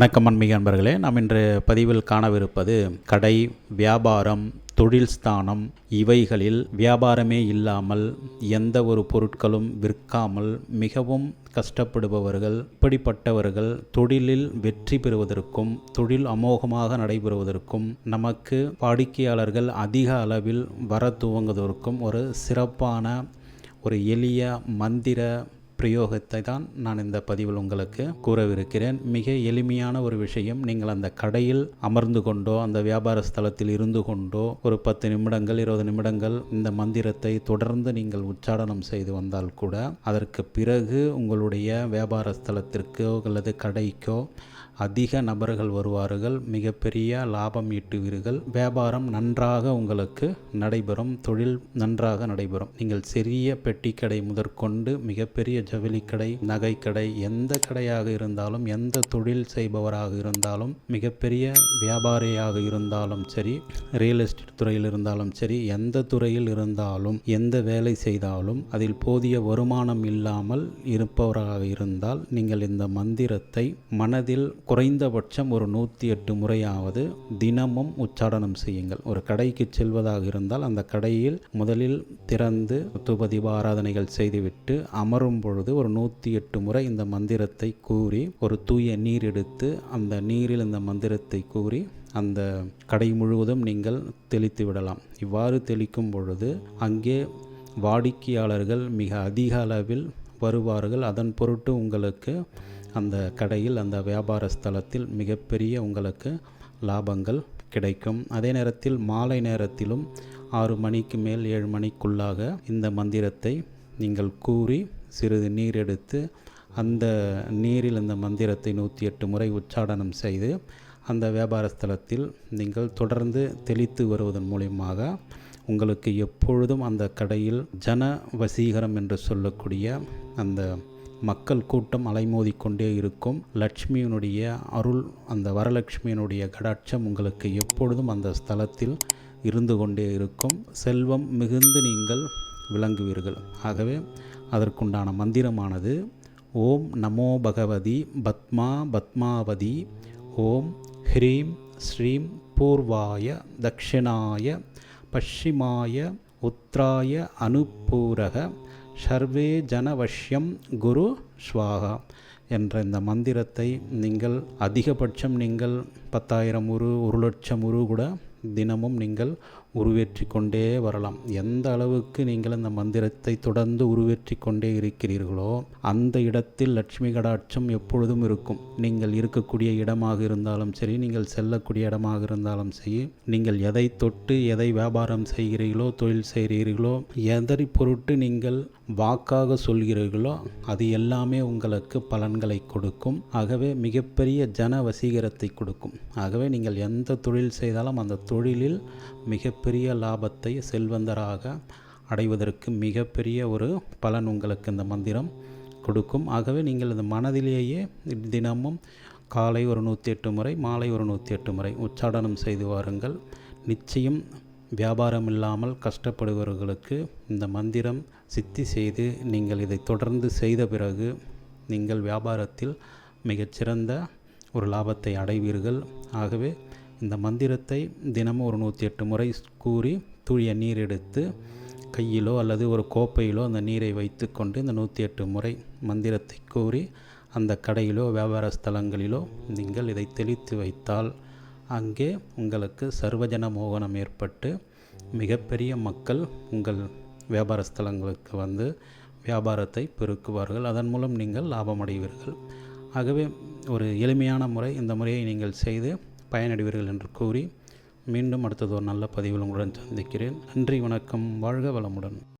வணக்கம் அன்மிக அன்பர்களே. நாம் இன்று பதிவில் காணவிருப்பது கடை வியாபாரம் தொழில் ஸ்தானம் இவைகளில் வியாபாரமே இல்லாமல் எந்த ஒரு பொருட்களும் விற்காமல் மிகவும் கஷ்டப்படுபவர்கள் இப்படிப்பட்டவர்கள் தொழிலில் வெற்றி பெறுவதற்கும் தொழில் அமோகமாக நடைபெறுவதற்கும் நமக்கு வாடிக்கையாளர்கள் அதிக அளவில் வர துவங்குவதற்கும் ஒரு சிறப்பான ஒரு எளிய மந்திர பிரயோகத்தை தான் நான் இந்த பதிவில் உங்களுக்கு கூறவிருக்கிறேன். மிக எளிமையான ஒரு விஷயம் நீங்கள் அந்த கடையில் அமர்ந்து கொண்டோ அந்த வியாபார ஸ்தலத்தில் இருந்து கொண்டோ ஒரு பத்து நிமிடங்கள் இருபது நிமிடங்கள் இந்த மந்திரத்தை தொடர்ந்து நீங்கள் உச்சாடனம் செய்து வந்தால் கூட அதற்கு பிறகு உங்களுடைய வியாபார ஸ்தலத்திற்கோ அல்லது கடைக்கோ அதிக நபர்கள் வருவார்கள் மிகப்பெரிய லாபம் ஈட்டுவீர்கள். வியாபாரம் நன்றாக உங்களுக்கு நடைபெறும் தொழில் நன்றாக நடைபெறும். நீங்கள் சிறிய பெட்டி கடை முதற்கொண்டு மிகப்பெரிய ஜவுளிக்கடை நகைக்கடை எந்த கடையாக இருந்தாலும் எந்த தொழில் செய்பவராக இருந்தாலும் மிகப்பெரிய வியாபாரியாக இருந்தாலும் சரி ரியல் எஸ்டேட் துறையில் இருந்தாலும் சரி எந்த துறையில் இருந்தாலும் எந்த வேலை செய்தாலும் அதில் போதிய வருமானம் இல்லாமல் இருப்பவராக இருந்தால் நீங்கள் இந்த மந்திரத்தை மனதில் குறைந்தபட்சம் ஒரு நூற்றி எட்டு முறையாவது தினமும் உச்சாடனம் செய்யுங்கள். ஒரு கடைக்கு செல்வதாக இருந்தால் அந்த கடையில் முதலில் திறந்து துபதிப ஆராதனைகள் செய்துவிட்டு அமரும் பொழுது ஒரு நூற்றி எட்டு முறை இந்த மந்திரத்தை கூறி ஒரு தூய நீர் எடுத்து அந்த நீரில் இந்த மந்திரத்தை கூறி அந்த கடை முழுவதும் நீங்கள் தெளித்து விடலாம். இவ்வாறு தெளிக்கும் பொழுது அங்கே வாடிக்கையாளர்கள் மிக அதிக அளவில் வருவார்கள். அதன் பொருட்டு உங்களுக்கு அந்த கடையில் அந்த வியாபார ஸ்தலத்தில் மிகப்பெரிய உங்களுக்கு லாபங்கள் கிடைக்கும். அதே நேரத்தில் மாலை நேரத்திலும் ஆறு மணிக்கு மேல் ஏழு மணிக்குள்ளாக இந்த மந்திரத்தை நீங்கள் கூறி சிறிது நீர் எடுத்து அந்த நீரில் இந்த மந்திரத்தை நூற்றி எட்டு முறை உச்சாடனம் செய்து அந்த வியாபார ஸ்தலத்தில் நீங்கள் தொடர்ந்து தெளித்து வருவதன் மூலியமாக உங்களுக்கு எப்பொழுதும் அந்த கடையில் ஜன வசீகரம் என்று சொல்லக்கூடிய அந்த மக்கள் கூட்டம் அலைமோதி கொண்டே இருக்கும். லட்சுமியினுடைய அருள் அந்த வரலட்சுமியினுடைய கடாட்சம் உங்களுக்கு எப்பொழுதும் அந்த ஸ்தலத்தில் இருந்து கொண்டே இருக்கும். செல்வம் மிகுந்து நீங்கள் விளங்குவீர்கள். ஆகவே அதற்குண்டான மந்திரமானது ஓம் நமோ பகவதி பத்மா பத்மாவதி ஓம் ஹ்ரீம் ஸ்ரீம் பூர்வாய தக்ஷிணாய பஷ்சிமாய உத்ராய அனுப்பூரக சர்வே ஜனவஷ்யம் குரு ஸ்வாகா என்ற இந்த மந்திரத்தை நீங்கள் அதிகபட்சம் நீங்கள் பத்தாயிரம் உரு ஒரு லட்சம் உரு கூட தினமும் நீங்கள் உருவேற்றி கொண்டே வரலாம். எந்த அளவுக்கு நீங்கள் இந்த மந்திரத்தை தொடர்ந்து உருவேற்றி கொண்டே இருக்கிறீர்களோ அந்த இடத்தில் லட்சுமி கடாட்சம் எப்பொழுதும் இருக்கும். நீங்கள் இருக்கக்கூடிய இடமாக இருந்தாலும் சரி நீங்கள் செல்லக்கூடிய இடமாக இருந்தாலும் சரி நீங்கள் எதை தொட்டு எதை வியாபாரம் செய்கிறீர்களோ தொழில் செய்கிறீர்களோ எதை பொருட்டு நீங்கள் வாக்காக சொல்கிறீர்களோ அது எல்லாமே உங்களுக்கு பலன்களை கொடுக்கும். ஆகவே மிகப்பெரிய ஜன வசீகரத்தை கொடுக்கும். ஆகவே நீங்கள் எந்த தொழில் செய்தாலும் அந்த தொழிலில் மிகப்பெரிய லாபத்தை செல்வந்தராக அடைவதற்கு மிகப்பெரிய ஒரு பலன் உங்களுக்கு இந்த மந்திரம் கொடுக்கும். ஆகவே நீங்கள் இந்த மனதிலேயே தினமும் காலை ஒரு நூற்றி எட்டு முறை மாலை ஒரு நூற்றி எட்டு முறை உச்சாடனம் செய்து வாருங்கள். நிச்சயம் வியாபாரம் இல்லாமல் கஷ்டப்படுபவர்களுக்கு இந்த மந்திரம் சித்தி செய்து நீங்கள் இதை தொடர்ந்து செய்த பிறகு நீங்கள் வியாபாரத்தில் மிகச்சிறந்த ஒரு லாபத்தை அடைவீர்கள். ஆகவே இந்த மந்திரத்தை தினமும் ஒரு நூற்றி எட்டு முறை கூறி தூய நீர் எடுத்து கையிலோ அல்லது ஒரு கோப்பையிலோ அந்த நீரை வைத்துக்கொண்டு இந்த நூற்றி எட்டு முறை மந்திரத்தை கூறி அந்த கடையிலோ வியாபார ஸ்தலங்களிலோ நீங்கள் இதை தெளித்து வைத்தால் அங்கே உங்களுக்கு சர்வஜன மோகனம் ஏற்பட்டு மிகப்பெரிய மக்கள் உங்கள் வியாபார ஸ்தலங்களுக்கு வந்து வியாபாரத்தை பெருக்குவார்கள். அதன் மூலம் நீங்கள் லாபம் அடைவீர்கள் ஆகவே ஒரு எளிமையான முறை இந்த முறையை நீங்கள் செய்து பயனடைவீர்கள் என்று கூறி மீண்டும் அடுத்தது ஒரு நல்ல பதிவில் உங்களுடன் சந்திக்கிறேன். நன்றி வணக்கம் வாழ்க வளமுடன்.